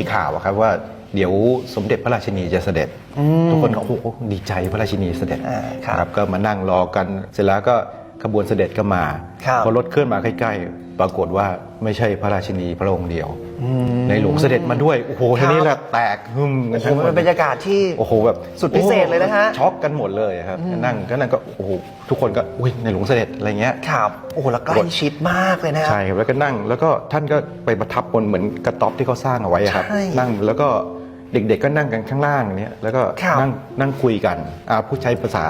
มีข่าวอะครับว่าเดี๋ยวสมเด็จพระราชินีจะเสด็จ ทุกคนก็โอ้โหดีใจพระราชินีเสด็จอ่าครับ ก็มานั่งรอกันเสร็จแล้วก็ ขบวนเสด็จก็มาครับพอรถเคลื่อนมาใกล้ ๆ ปรากฏว่าไม่ใช่พระราชินีพระองค์เดียวในหลวงเสด็จมาด้วย โอ้โหครับ ทีนี้แหละแตกหึมกัโอ้นโหทั้งหมมันดเป็นบรรยากาศที่ โอ้โหแบบสุดพิเศษเลยนะฮะ ช็อกกันหมดเลยครับนั่งก็นั่งก็โอ้โหทุกคนก็อุ้ยในหลวงเสด็จอะไรเงี้ย ครับโอ้โหแล้วใกล้ชิดมากเลยนะใช่ครับแล้วก็นั่งแล้วก็ท่านก็ไปประทับบนเหมือนกระต๊อบที่เขาสร้างเอาไว้อะครับ ใช่นั่งแล้วก็เด็กๆก็นั่งกันข้างล่างเนี้ยแล้วก็ครับนั่งนั่งคุยกันอ่าผู้ใช้ภาษา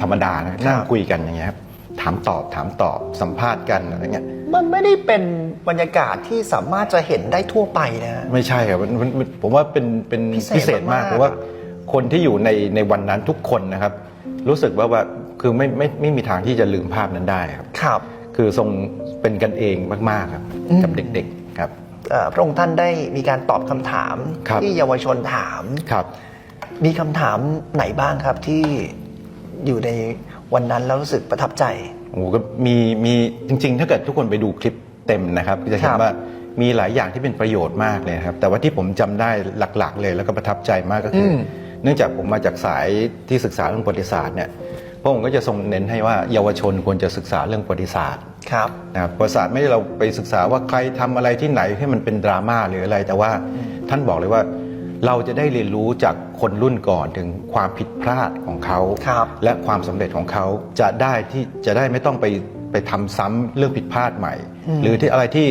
ธรรมดานะนั่งครับคุยกันอย่างเงี้ยครับ ถามตอบถามตอบสัมภาษณ์กันอะไรเงี้ยมันไม่ได้เป็นบรรยากาศที่สามารถจะเห็นได้ทั่วไปนะฮะไม่ใช่ครับมันมันมันผมว่าเป็นเป็นพิเศษพิเศษมากมากๆเพราะว่าคนที่อยู่ในในวันนั้นทุกคนนะครับ รู้สึกว่าว่าคือไม่ไม่ไม่มีทางที่จะลืมภาพนั้นได้ครับ ครับ คือทรงเป็นกันเองมาก ๆ ครับอืม กับเด็กๆครับ เอ่อพระองค์ท่านได้มีการตอบคำถามครับ ที่เยาวชนถาม ครับ มีคำถามไหนบ้างครับที่อยู่ใน วันนั้นแล้วรู้สึกประทับใจ โอ้โหก็มีมีจริง ๆ ถ้าเกิดทุกคนไปดูคลิปเต็มนะครับก็จะเห็คนรับว่ามีหลายอย่างที่เป็นประโยชน์มากเลยนะครับ แต่ว่าที่ผมจำได้หลักๆ เลยแล้วก็ประทับใจมากก็คืออม เนื่องจากผมมาจากสายที่ศึกษาเรื่องประวัติศาสตร์เนี่ยพระองค์ก็จะทรงเน้นให้ว่าเยาวชนควรจะศึกษาเรื่องประวัติศาสตร์ ครับ นะครับประวัติศาสตร์ไม่ได้เราไปศึกษาว่าใครทำอะไรที่ไหนให้มันเป็นดราม่าหรืออะไร แต่ว่าท่านบอกเลยว่า เราจะได้เรียนรู้จากคนรุ่นก่อนถึงความผิดพลาดของเขาครับ และความสำเร็จของเขาจะได้ที่จะได้ไม่ต้องไปไปทำซ้ำเรื่องผิดพลาดใหม่หรือที่อะไรที่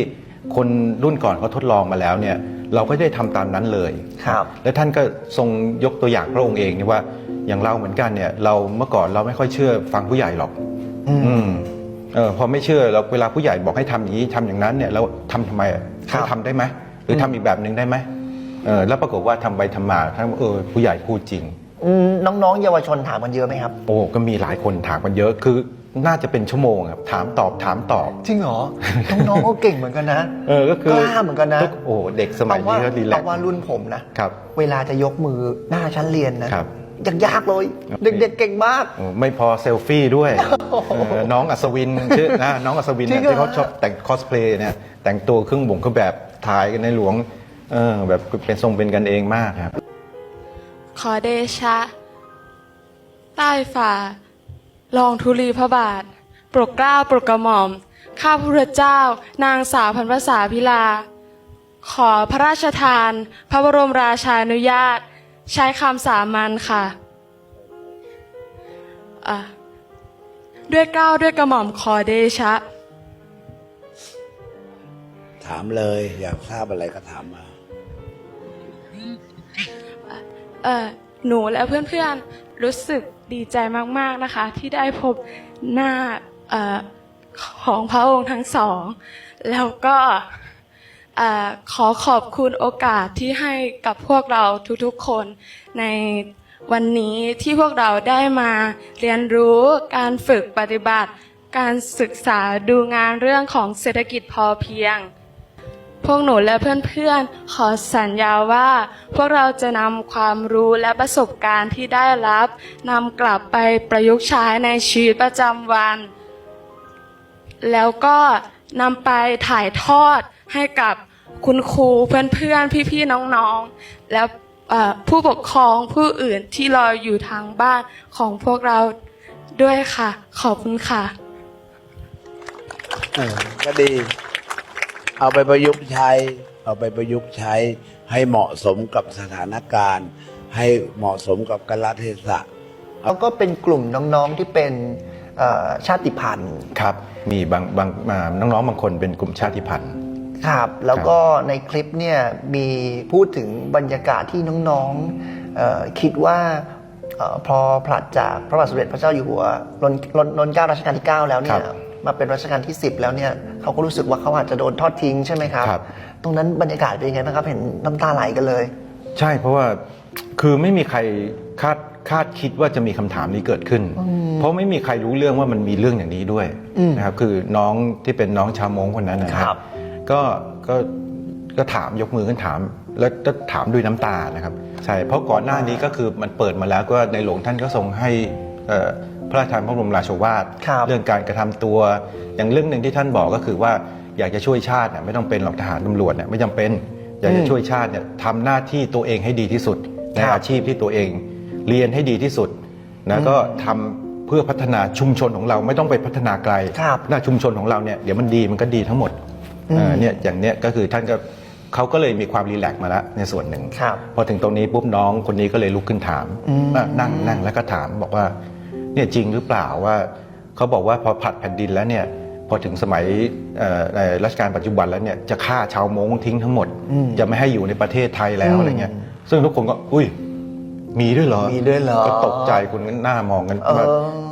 คนรุ่นก่อนเขาทดลองมาแล้วเนี่ยเราก็ได้ทำตามนั้นเลยครับ และท่านก็ทรงยกตัวอย่างพระองค์เองเนี่ยว่าอย่างเราเหมือนกันเนี่ยเราเมื่อก่อนเราไม่ค่อยเชื่อฟังผู้ใหญ่หรอก อืม อืมเออพอไม่เชื่อเราเวลาผู้ใหญ่บอกให้ทำอย่างนี้ทำอย่างนั้นเนี่ยเราทำทำไมอะครับให้ทำได้ไหมหรือทำอีกแบบหนึ่งได้ไหม เออแล้วปรากฏว่าทำไปทำมาท่านว่าเออผู้ใหญ่พูดจริง อืมน้องๆ เยาวชนถามกันเยอะไหมครับ โอ้ก็มีหลายคนถามกันเยอะคือน่าจะเป็นชั่วโมงครับถามตอบถามตอบ จริงเหรอ น้องๆก็เก่งเหมือนกันนะเออก็คือกล้าเหมือนกันนะทุโอ้เด็กสมัยนี้ก็รีแลกเอาซ์ว่ารุ่นผมนะครับเวลาจะยกมือหน้าชั้นเรียนนะครับยังยากเลย เด็กๆเก่งมากโอ้ไม่พอเซลฟี่ด้วยเออน้องอัศวินชื่อนะน้องอัศวินจริเนี่ยงเหรอที่เขาชอบแต่งคอสเพลย์เนี่ยแต่งตัวเครื่องบ่งเครื่องแบบถ่ายกันในหลวง เออ แบบเป็นทรงเป็นกันเองมากครับ ขอเดชะ ใต้ฝ่า ลองทุลีพระบาท ปรดเกล้าปรดกระหม่อม ข้าพระเจ้า นางสาวพันภาษาพิลา ขอพระราชทาน พระบรมราชานุญาต ใช้คำสามัญค่ะอะด้วยเกล้าด้วยกระหม่อมขอเดชะ ถามเลย อยากทราบอะไรก็ถามมา เอ่อหนูและเพื่อนๆรู้สึกดีใจมากๆนะคะ ที่ได้พบหน้าเอ่อของพระองค์ทั้งสอง แล้วก็เอ่อขอขอบคุณโอกาสที่ให้กับพวกเราทุกๆคนในวันนี้ที่พวกเราได้มาเรียนรู้การฝึกปฏิบัติ การศึกษาดูงานเรื่องของเศรษฐกิจพอเพียง พวกหนูและเพื่อนๆ ขอสัญญาว่า พวกเราจะนำความรู้และประสบการณ์ที่ได้รับนำกลับไปประยุกต์ใช้ในชีวิตประจำวัน แล้วก็นำไปถ่ายทอดให้กับคุณครูเพื่อนๆ พี่ๆ น้องๆ และผู้ปกครองผู้อื่นที่รออยู่ทางบ้านของพวกเราด้วยค่ะ ขอบคุณค่ะเออก็ดี เอาไปประยุกต์ใช้ เอาไปประยุกต์ใช้ให้เหมาะสมกับสถานการณ์ ให้เหมาะสมกับกาลเทศะแล้วก็เป็นกลุ่มน้องๆที่เป็นเอ่อชาติพันธุ์ครับ มีบางบางอ่าน้องๆบางคนเป็นกลุ่มชาติพันธุ์ ครับแล้วก็ในคลิปเนี่ยมีพูดถึงบรรยากาศที่น้องๆเออคิดว่าเออพอผลัดจากพระบาทสมเด็จพระเจ้าอยู่หัวรนรนรนเกล้ารัชกาลที่ 9 แล้วเนี่ครัยบ มาเป็นรัชกาลที่ 10 แล้วเนี่ยเขาก็รู้สึกว่าเขาอาจจะโดนทอดทิ้งใช่ไหมครับ ครับ ตรงนั้นบรรยากาศเป็นยังไงบ้างครับ เห็นน้ำตาไหลกันเลย ใช่เพราะว่าคือไม่มีใครคาดคาดคิดว่าจะมีคำถามนี้เกิดขึ้น เพราะไม่มีใครรู้เรื่องว่ามันมีเรื่องอย่างนี้ด้วยอืมนะครับคือน้องที่เป็นน้องชาวมงคนนั้นนะคครัรับบก็ก็ก็ถามยกมือขึ้นถาม แล้วก็ถามด้วยน้ำตานะครับใช่เพราะก่อนหน้านี้ก็คือมันเปิดมาแล้วก็ในหลวงท่านก็ทรงให้เอ่อ พระราชทานพระบรมราโชวาทครับเรื่องการกระทำตัว อย่างเรื่องหนึ่งที่ท่านบอกก็คือว่าอยากจะช่วยชาติเนี่ยไม่ต้องเป็นหรอกทหารตำรวจเนี่ยไม่จำเป็น อยากอืจะมช่วยชาติเนี่ยทำหน้าที่ตัวเองให้ดีที่สุดในครับอาชีพที่ตัวเอง เรียนให้ดีที่สุดนะก็ทำเพื่อพัฒนาชุมชนของเราไม่ต้องไปพัฒนาไกลครับหน้าชุมชนของเราเนี่ยเดี๋ยวมันดีมันก็ดีทั้งหมดอืมเอ่อเนี่ยอย่างเนี้ยก็คือท่านก็เขาก็เลยมีความรีแลกซ์มาแล้วในส่วนหนึ่งครับพอถึงตรงนี้ปุ๊บน้องคนนี้ก็เลยลุกขึ้นถามอืมอะนั่งนั่งแล้วก็ถามบอกว่า เนี่ยจริงหรือเปล่าว่าเขาบอกว่าพอผลัดแผ่นดินแล้วเนี่ยพอถึงสมัยเอ่อในรัชกาลปัจจุบันแล้วเนี่ยจะฆ่าชาวมงทิ้งทั้งหมดอืมจะไม่ให้อยู่ในประเทศไทยแล้วอืมอะไรเงี้ยซึ่งทุกคนก็อุ้ยมีด้วยเหรอ มีด้วยเหรอ ก็ตกใจคุณก็หน้ามองกันเออว่า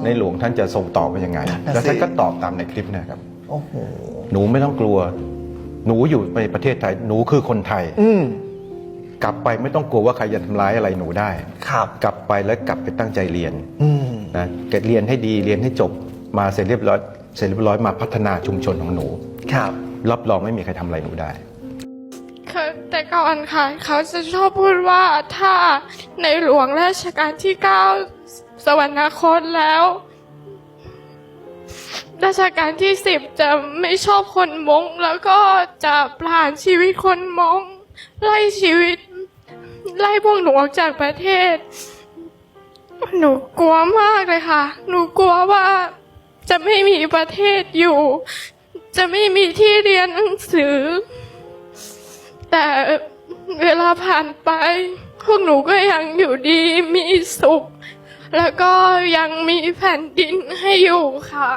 ในหลวงท่านจะทรงตอบว่ายังไงนั่นน่ะแล้วท่านสิก็ตอบตามในคลิปเนะครับ โอ้โห หนูไม่ต้องกลัว หนูอยู่ในประเทศไทย หนูคือคนไทยอืม กลับไปไม่ต้องกลัวว่าใครจะทำร้ายอะไรหนูได้ ครับกลับไปแล้วกลับไปตั้งใจเรียนอืมนะเกิดเรียนให้ดีเรียนให้จบมาเสร็จเรียบร้อยเสร็จเรียบร้อยมาพัฒนาชุมชนของหนู ครับ รับรองไม่มีใครทำอะไรหนูได้คือแต่ก่อนค่ะ เขาจะชอบพูดว่าถ้าในหลวงราชการที่เก้าสวรรคตแล้ว ราชการที่สิบจะไม่ชอบคนมงแล้วก็จะผ่านชีวิตคนมงไล่ชีวิต ไล่พวกหนูออกจากประเทศ หนูกลัวมากเลยค่ะ หนูกลัวว่าจะไม่มีประเทศอยู่ จะไม่มีที่เรียนหนังสือ แต่เวลาผ่านไป พวกหนูก็ยังอยู่ดีมีสุข แล้วก็ยังมีแผ่นดินให้อยู่ค่ะ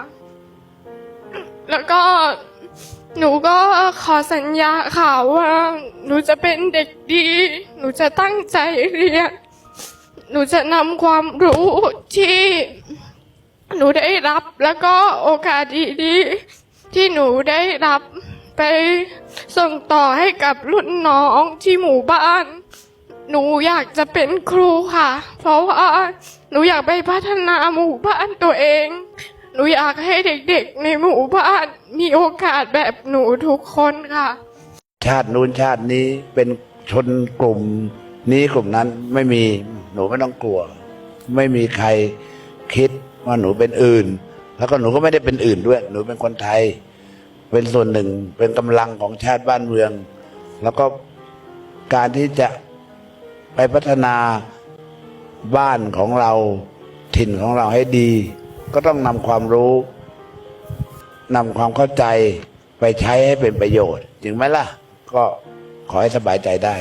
แล้วก็ หนูก็ขอสัญญาค่ะว่า หนูจะเป็นเด็กดี หนูจะตั้งใจเรียน หนูจะนำความรู้ที่ หนูได้รับแล้วก็โอกาสดีๆที่หนูได้รับไปส่งต่อให้กับรุ่นน้องที่หมู่บ้าน หนูอยากจะเป็นครูค่ะ เพราะว่าหนูอยากไปพัฒนาหมู่บ้านตัวเอง นูอยากให้เด็กๆ ในหมู่บ้านมีโอกาสแบบหนูทุกคนค่ะ ชาตินู้นชาตินี้เป็นชนกลุ่มนี้กลุ่มนั้นไม่มีหนูไม่ต้องกลัว ไม่มีใครคิดว่าหนูเป็นอื่น แล้วก็หนูก็ไม่ได้เป็นอื่นด้วย หนูเป็นคนไทย เป็นส่วนหนึ่งเป็นกำลังของชาติบ้านเมือง แล้วก็การที่จะไปพัฒนาบ้านของเราถิ่นของเราให้ดี ก็ต้องนำความรู้นำความเข้าใจไปใช้ให้เป็นประโยชน์จริงไหมล่ะ ก็ขอให้สบายใจได้